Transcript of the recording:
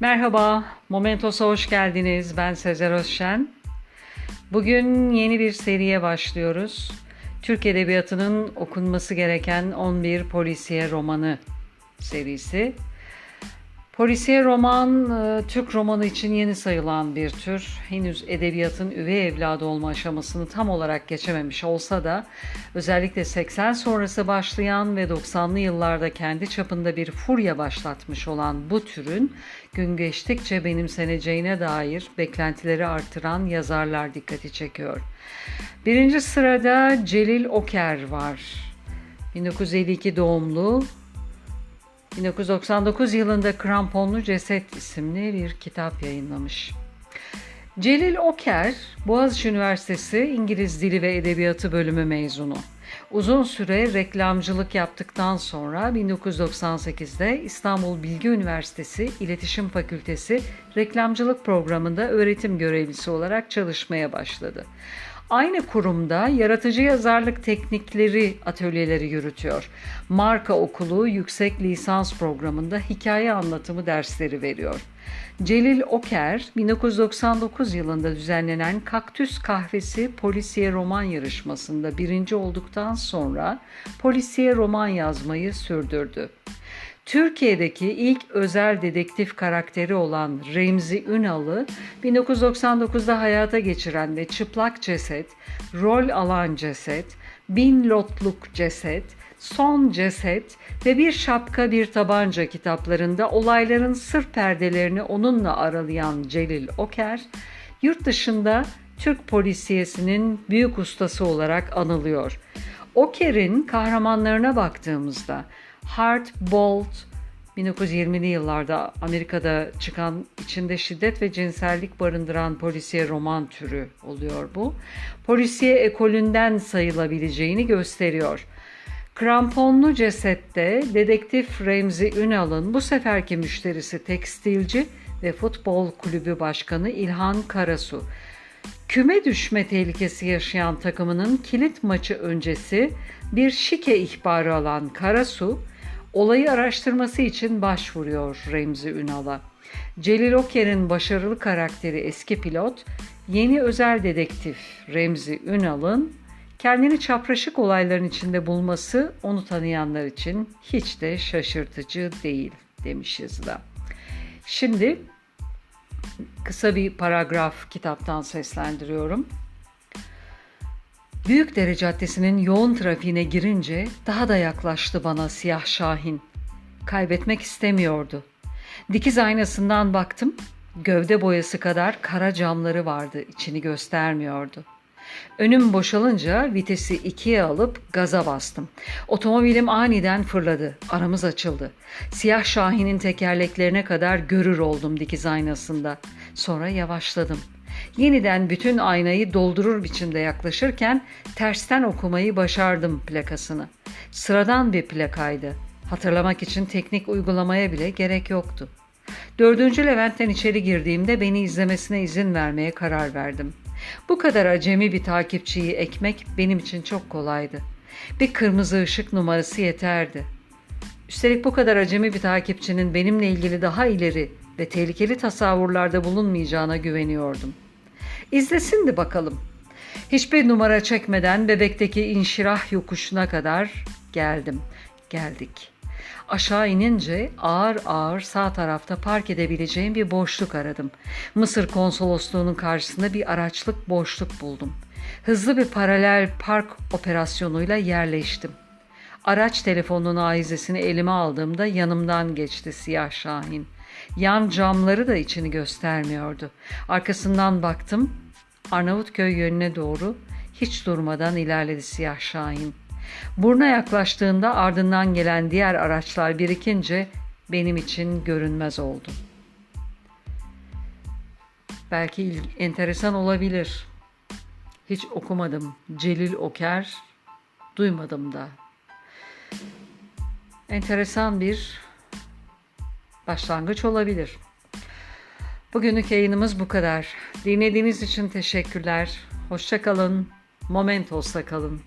Merhaba, Momentos'a hoş geldiniz. Ben Sezer Özşen. Bugün yeni bir seriye başlıyoruz. Türk Edebiyatı'nın okunması gereken 11 polisiye romanı serisi. Polisiye roman, e, Türk romanı için yeni sayılan bir tür. Henüz edebiyatın üvey evladı olma aşamasını tam olarak geçememiş olsa da özellikle 80 sonrası başlayan ve 90'lı yıllarda kendi çapında bir furya başlatmış olan bu türün gün geçtikçe benimseneceğine dair beklentileri artıran yazarlar dikkati çekiyor. Birinci sırada Celil Oker var. 1952 doğumlu 1999 yılında Kramponlu Ceset isimli bir kitap yayınlamış. Celil Oker, Boğaziçi Üniversitesi İngiliz Dili ve Edebiyatı bölümü mezunu. Uzun süre reklamcılık yaptıktan sonra 1998'de İstanbul Bilgi Üniversitesi İletişim Fakültesi reklamcılık programında öğretim görevlisi olarak çalışmaya başladı. Aynı kurumda yaratıcı yazarlık teknikleri atölyeleri yürütüyor. Marka Okulu yüksek lisans programında hikaye anlatımı dersleri veriyor. Celil Oker 1999 yılında düzenlenen Kaktüs Kahvesi Polisiye Roman yarışmasında birinci olduktan sonra polisiye roman yazmayı sürdürdü. Türkiye'deki ilk özel dedektif karakteri olan Remzi Ünal'ı 1999'da hayata geçiren ve Çıplak Ceset, Rol Alan Ceset, Bin Lotluk Ceset, Son Ceset ve Bir Şapka Bir Tabanca kitaplarında olayların sır perdelerini onunla aralayan Celil Oker, yurt dışında Türk polisiyesinin büyük ustası olarak anılıyor. Oker'in kahramanlarına baktığımızda Hard Bolt 1920'li yıllarda Amerika'da çıkan içinde şiddet ve cinsellik barındıran polisiye roman türü oluyor bu. Polisiye ekolünden sayılabileceğini gösteriyor. Kramponlu cesette dedektif Remzi Ünal'ın bu seferki müşterisi tekstilci ve futbol kulübü başkanı İlhan Karasu. Küme düşme tehlikesi yaşayan takımının kilit maçı öncesi bir şike ihbarı alan Karasu, Olayı araştırması için başvuruyor Remzi Ünal'a. Celil Oker'in başarılı karakteri eski pilot, yeni özel dedektif Remzi Ünal'ın kendini çapraşık olayların içinde bulması onu tanıyanlar için hiç de şaşırtıcı değil demiş yazıda. Şimdi kısa bir paragraf kitaptan seslendiriyorum. Büyükdere Caddesi'nin yoğun trafiğine girince daha da yaklaştı bana siyah şahin. Kaybetmek istemiyordu. Dikiz aynasından baktım. Gövde boyası kadar kara camları vardı, içini göstermiyordu. Önüm boşalınca vitesi ikiye alıp gaza bastım. Otomobilim aniden fırladı. Aramız açıldı. Siyah Şahin'in tekerleklerine kadar görür oldum dikiz aynasında. Sonra yavaşladım. Yeniden bütün aynayı doldurur biçimde yaklaşırken tersten okumayı başardım plakasını. Sıradan bir plakaydı. Hatırlamak için teknik uygulamaya bile gerek yoktu. Dördüncü Levent'ten içeri girdiğimde beni izlemesine izin vermeye karar verdim. Bu kadar acemi bir takipçiyi ekmek benim için çok kolaydı. Bir kırmızı ışık numarası yeterdi. Üstelik bu kadar acemi bir takipçinin benimle ilgili daha ileri ve tehlikeli tasavvurlarda bulunmayacağına güveniyordum. İzlesin de bakalım. Hiçbir numara çekmeden bebekteki inşirah yokuşuna kadar geldim. Geldik. Aşağı inince ağır ağır sağ tarafta park edebileceğim bir boşluk aradım. Mısır konsolosluğunun karşısında bir araçlık boşluk buldum. Hızlı bir paralel park operasyonuyla yerleştim. Araç telefonunun aizesini elime aldığımda yanımdan geçti siyah şahin. Yan camları da içini göstermiyordu. Arkasından baktım. Arnavutköy yönüne doğru hiç durmadan ilerledi siyah şahin. Burna yaklaştığında ardından gelen diğer araçlar birikince benim için görünmez oldu. Belki enteresan olabilir. Hiç okumadım. Celil Oker duymadım da. Enteresan bir başlangıç olabilir. Bugünlük yayınımız bu kadar. Dinlediğiniz için teşekkürler. Hoşçakalın. Momentos'ta kalın.